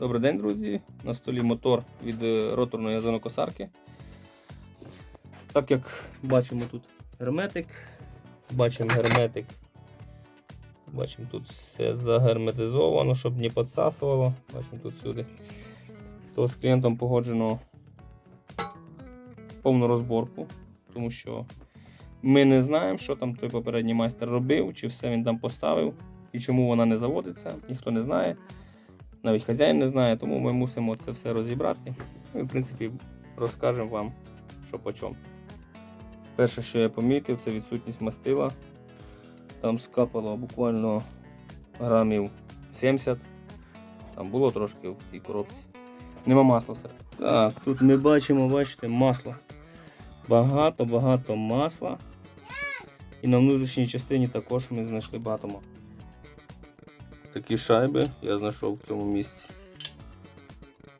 Добрий день, друзі. На столі мотор від е, роторної газонокосарки. Так як бачимо тут герметик, бачимо герметик. Бачимо тут все загерметизовано, щоб не підсасувало. Бачимо тут сюди. То з клієнтом погоджено повну розборку, тому що ми не знаємо, що там той попередній майстер робив, чи все він там поставив і чому вона не заводиться, ніхто не знає. Навіть хазяїн не знає, тому ми мусимо це все розібрати. Ну, І, в принципі, розкажемо вам, що по чому. Перше, що я помітив, це відсутність мастила. Там скапало буквально грамів 70. Там було трошки в тій коробці. Нема масла все. Так, тут ми бачимо, бачите, масло. Багато-багато масла. І на внутрішній частині також ми знайшли багато масла. Такі шайби я знайшов в цьому місці.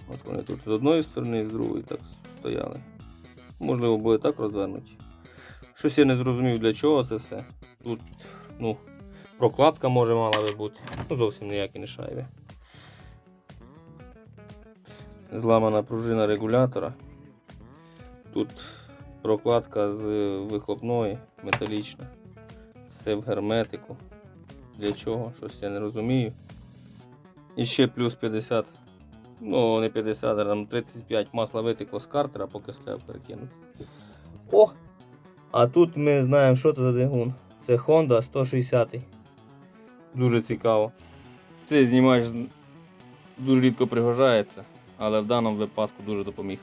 От вони тут з одної сторони і з другої так стояли. Можливо, буде так розвернуті. Щось я не зрозумів для чого це все. Тут, ну, прокладка може мала би бути. Ну, зовсім ніякі не шайби. Зламана пружина регулятора. Тут прокладка з вихлопної металічна. Все в герметику. Для чого? Щось я не розумію. І ще плюс 50, ну не 50, а там 35 масла витекло з картера, поки стояв перекинути. О! А тут ми знаємо, що це за двигун. Це Honda 160. Дуже цікаво. Цей знімач дуже рідко пригожається, але в даному випадку дуже допоміг.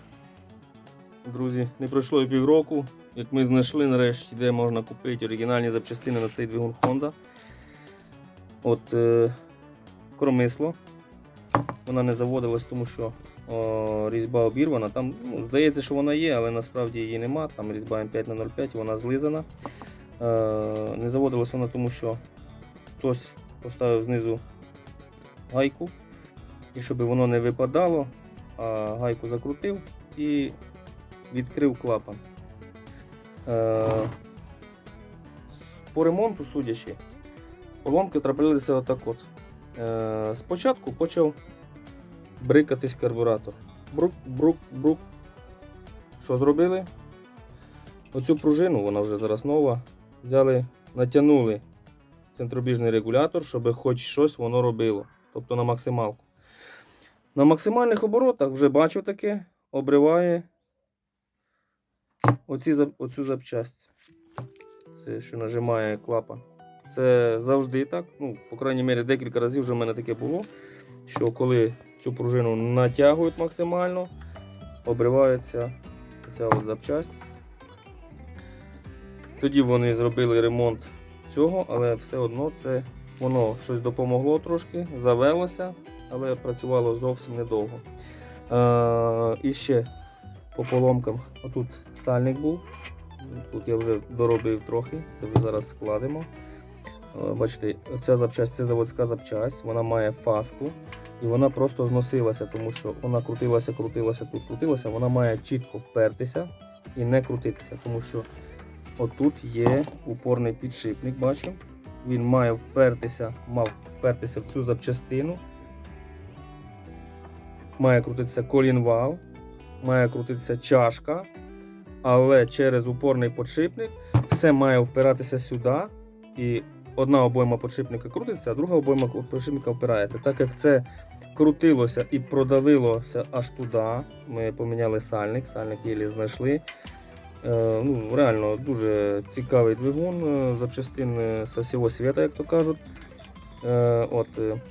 Друзі, не пройшло і півроку, як ми знайшли нарешті, де можна купити оригінальні запчастини на цей двигун Honda. От е, кромисло. Вона не заводилась, тому що о, різьба обірвана. Там ну, здається, що вона є, але насправді її нема. Там різьба М5 на 0,5, вона злизана. Е, не заводилась вона, тому що хтось поставив знизу гайку. І щоб воно не випадало, а гайку закрутив і відкрив клапан. Е, по ремонту, судячи, поломки траплялися отак от. Е, спочатку почав брикатись карбюратор. Брук, брук, брук. Що зробили? Оцю пружину, вона вже зараз нова. Взяли, натягнули центробіжний регулятор, щоб хоч щось воно робило. Тобто на максималку. На максимальних оборотах вже бачив таке, обриває оці, оцю запчасть. Це що нажимає клапан. Це завжди так. Ну, по крайній мірі, декілька разів вже в мене таке було. Що коли цю пружину натягують максимально, обривається ця от запчасть. Тоді вони зробили ремонт цього, але все одно це воно щось допомогло трошки, завелося, але працювало зовсім недовго. Е, і ще по поломкам. Отут сальник був. Тут я вже доробив трохи, це вже зараз складемо. Е, Бачите, ця запчасть це заводська запчасть, вона має фаску і вона просто зносилася, тому що вона крутилася, крутилася, тут крутилася, вона має чітко впертися і не крутитися, тому що отут є упорний підшипник, бачу. Він має впертися, мав впертися в цю запчастину. Має крутитися колінвал, має крутитися чашка, але через упорний подшипник все має впиратися сюди. І одна обойма подшипника крутиться, а друга обойма подшипника впирається. Так як це крутилося і продавилося аж туди, ми поміняли сальник, сальник єлі знайшли. Е, ну, Реально дуже цікавий двигун, е, запчастин со всього світу, як то кажуть. Е, От, е,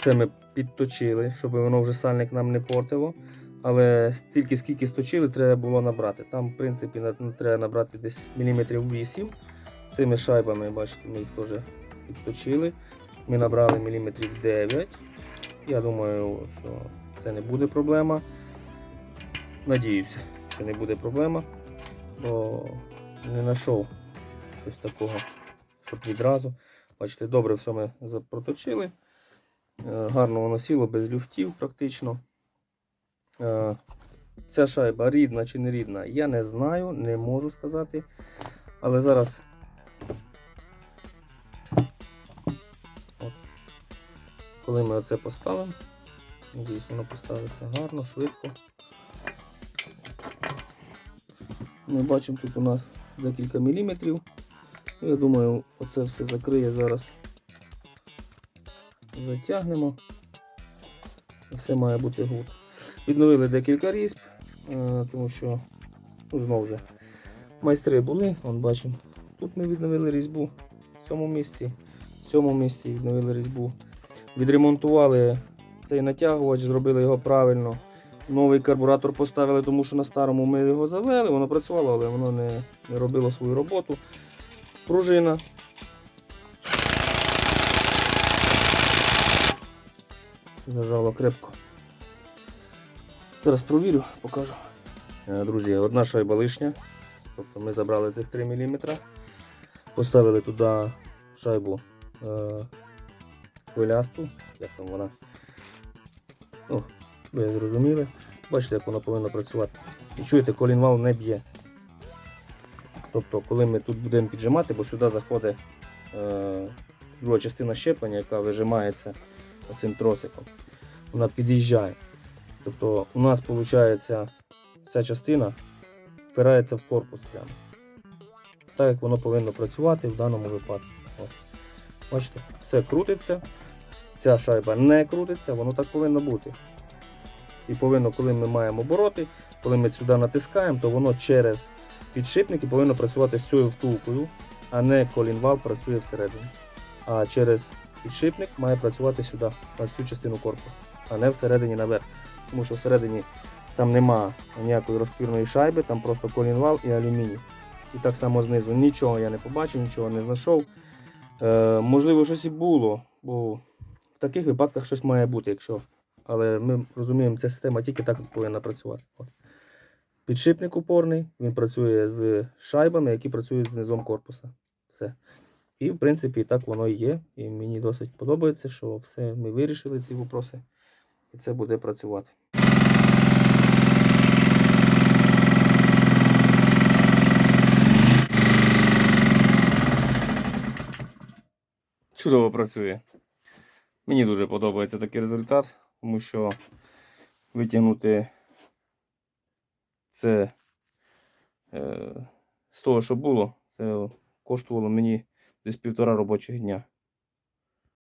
це ми підточили, щоб воно вже сальник нам не портило. Але стільки, скільки сточили, треба було набрати. Там, в принципі, треба набрати десь міліметрів 8. Цими шайбами, бачите, ми їх теж підточили. Ми набрали міліметрів 9. Я думаю, що це не буде проблема. Надіюся, що не буде проблема, бо не знайшов щось такого, щоб відразу. Бачите, добре все ми за- проточили. Е, Гарно воно сіло, без люфтів практично. Е, Ця шайба рідна чи не рідна, я не знаю, не можу сказати. Але зараз. Коли ми оце поставимо, Надіюсь, воно поставиться гарно, швидко. Ми бачимо, тут у нас декілька міліметрів. Я думаю, оце все закриє зараз. Затягнемо. Все має бути гуд. Відновили декілька різьб, е, тому що ну, знову ж майстри були, вон бачимо. Тут ми відновили різьбу в цьому місці, в цьому місці відновили різьбу. Відремонтували цей натягувач, зробили його правильно. Новий карбуратор поставили, тому що на старому ми його завели, воно працювало, але воно не, не робило свою роботу. Пружина. Зажало крепко. Зараз провірю, покажу. Е, Друзі, одна шайба лишня. Тобто ми забрали цих 3 мм. Поставили туди шайбу е, хвилясту. Як там вона? Ну, ви зрозуміли. Бачите, як воно повинно працювати. І чуєте, колінвал не б'є. Тобто, коли ми тут будемо піджимати, бо сюди заходить е, друга частина щеплення, яка вижимається оцим тросиком, вона під'їжджає. Тобто у нас виходить ця частина впирається в корпус прямо. Так як воно повинно працювати в даному випадку. Бачите, все крутиться, ця шайба не крутиться, воно так повинно бути. І повинно, коли ми маємо обороти, коли ми сюди натискаємо, то воно через підшипники повинно працювати з цією втулкою, а не колінвал працює всередині. А через підшипник має працювати сюди, на цю частину корпусу, а не всередині наверх. Тому що всередині там нема ніякої розпірної шайби, там просто колінвал і алюміній. І так само знизу нічого я не побачив, нічого не знайшов. Е, можливо, щось і було, бо таких випадках щось має бути, якщо. Але ми розуміємо, ця система тільки так повинна працювати. От. Підшипник упорний, він працює з шайбами, які працюють з низом корпуса. Все. І в принципі так воно і є. І мені досить подобається, що все ми вирішили ці вопроси. І це буде працювати. Чудово працює. Мені дуже подобається такий результат, тому що витягнути це е, з того, що було, це коштувало мені десь півтора робочих дня.